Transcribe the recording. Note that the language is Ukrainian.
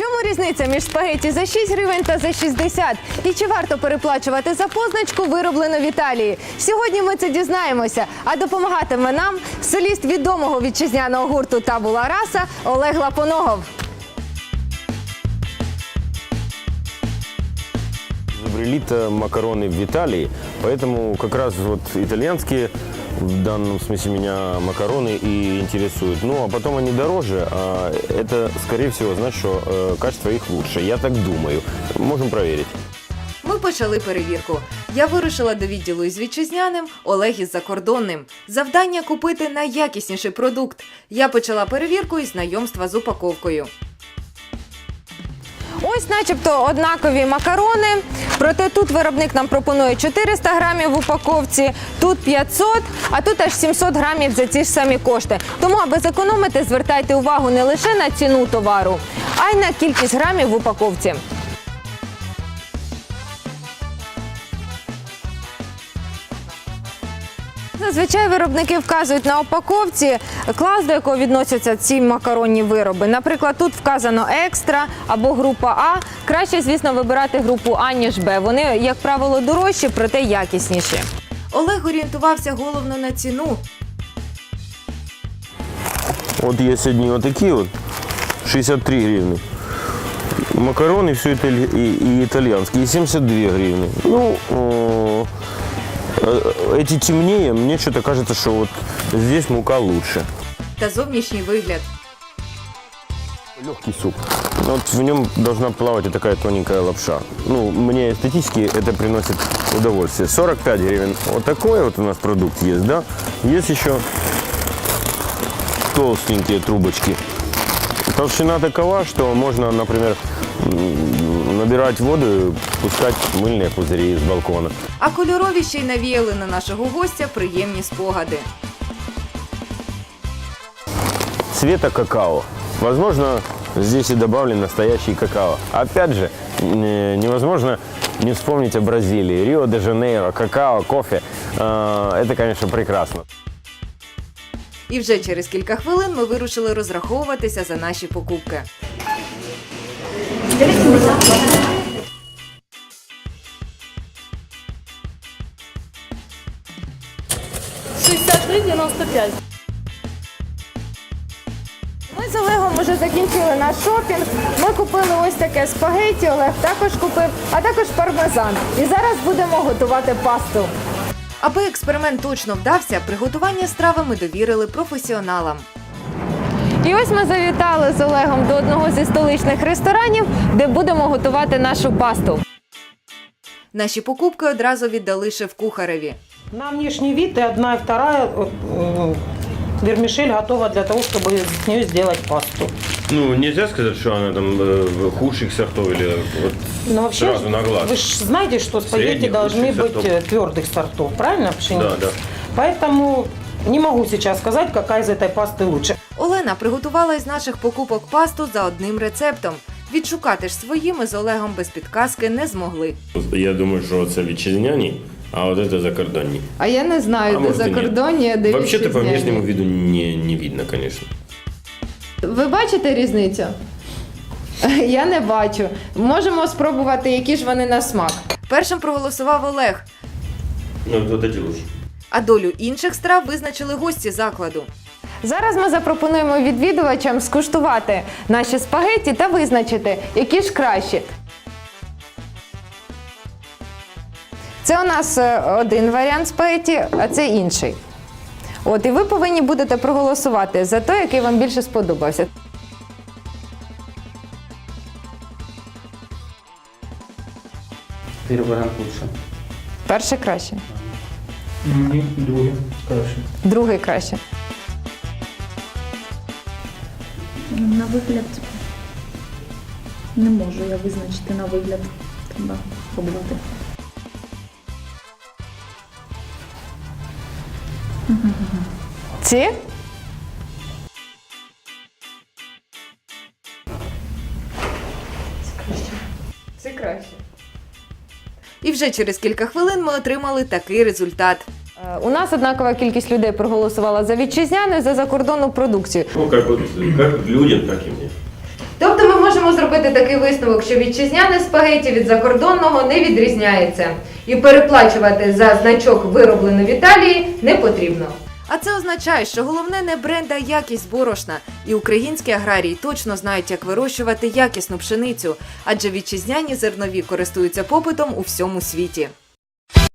чому різниця між спагеті за 6 гривень та за 60? І чи варто переплачувати за позначку вироблено в Італії? Сьогодні ми це дізнаємося. А допомагатиме нам соліст відомого вітчизняного гурту Табула Раса Олег Лапоногов. Изобрели-то в Италии, поэтому как раз вот итальянские в данном смысле меня макароны и интересуют. Ну, а потом они дороже, а это, скорее всего, значит, что э, качество их лучше. Я так думаю. Можем проверить. Ми почали перевірку. Я вирушила до відділу із вітчизняним, Олег із закордонним. Завдання купити найякісніший продукт. Я почала перевірку із знайомства з упаковкою. Ось, начебто, однакові макарони. Проте тут виробник нам пропонує 400 грамів в упаковці, тут 500, а тут аж 700 грамів за ці ж самі кошти. Тому, аби зекономити, звертайте увагу не лише на ціну товару, а й на кількість грамів в упаковці. Зазвичай виробники вказують на упаковці клас, до якого відносяться ці макаронні вироби. Наприклад, тут вказано екстра або група А. Краще, звісно, вибирати групу А, ніж Б. Вони, як правило, дорожчі, проте якісніші. Олег орієнтувався головно на ціну. Вот есть одни вот такие вот, 63 гривны. Макароны все это и, и итальянские, 72 гривны. Ну, э, э, эти темнее, мне что-то кажется, что вот здесь мука лучше. Та зовнішній вигляд. Легкий суп. Вот в нем должна плавать и такая тоненькая лапша. Ну, мне эстетически это приносит удовольствие. 45 гривен. Вот такой вот у нас продукт есть, да? Есть еще толстенькие трубочки. Толщина такова, что можно, например, м, набирать воду и пускать мыльные пузыри с балкона. А кольорові ще й навіяли на нашого гостя приємні спогади. цвета какао. Возможно, здесь и добавлен настоящий какао. Опять же, не- невозможно не вспомнить о Бразилии. Рио-де-Жанейро, какао, кофе. Э, Это, конечно, прекрасно. І вже через кілька хвилин ми вирушили розраховуватися за наші покупки. 63,95. Ми з Олегом вже закінчили наш шопінг. Ми купили ось таке спагеті, Олег також купив, а також пармезан. І зараз будемо готувати пасту. Аби експеримент точно вдався, приготування страви ми довірили професіоналам. І ось ми завітали з Олегом до одного зі столичних ресторанів, де будемо готувати нашу пасту. Наші покупки одразу віддали шеф-кухареві. На внешний вид и одна, и вторая э, э, вермишель готова для того, чтобы с нее сделать пасту. Ну, нельзя сказать, что она там худших сортов или вот Но вообще, вы же знаете, что спагетти Средних, должны лучших быть сортов. э, твердых сортов, правильно, пшеница? Да, да. Поэтому не могу сейчас сказать, какая из этой пасты лучше. Олена приготувала із наших покупок пасту за одним рецептом. Відшукати ж свої ми з Олегом без підказки не змогли. Я думаю, що це вітчизняні, а от це закордонні. А я не знаю, А может, и нет. де Вообще-то по внешнему виду не, не видно, конечно. Ви бачите різницю? Я не бачу. Можемо спробувати, які ж вони на смак. Першим проголосував Олег, Ну, вот эти лучше. а долю інших страв визначили гості закладу. Зараз ми запропонуємо відвідувачам скуштувати наші спагеті та визначити, які ж кращі. Це у нас е, один варіант спагеті, а це інший. От, і ви повинні будете проголосувати за той, який вам більше сподобався. Перший варіант лучше. Перше краще, Ні, другий краще. другий краще. На вигляд не можу я визначити на вигляд. Треба пробувати. Ці? Це краще. І вже через кілька хвилин ми отримали такий результат. Е, У нас однакова кількість людей проголосувала за вітчизняну і за закордонну продукцію. Ну, як людям, так і мне. Можемо зробити такий висновок, що вітчизняне спагеті від закордонного не відрізняється, і переплачувати за значок вироблено в Італії не потрібно. А це означає, що головне не бренд, а якість борошна. І українські аграрії точно знають, як вирощувати якісну пшеницю, адже вітчизняні зернові користуються попитом у всьому світі.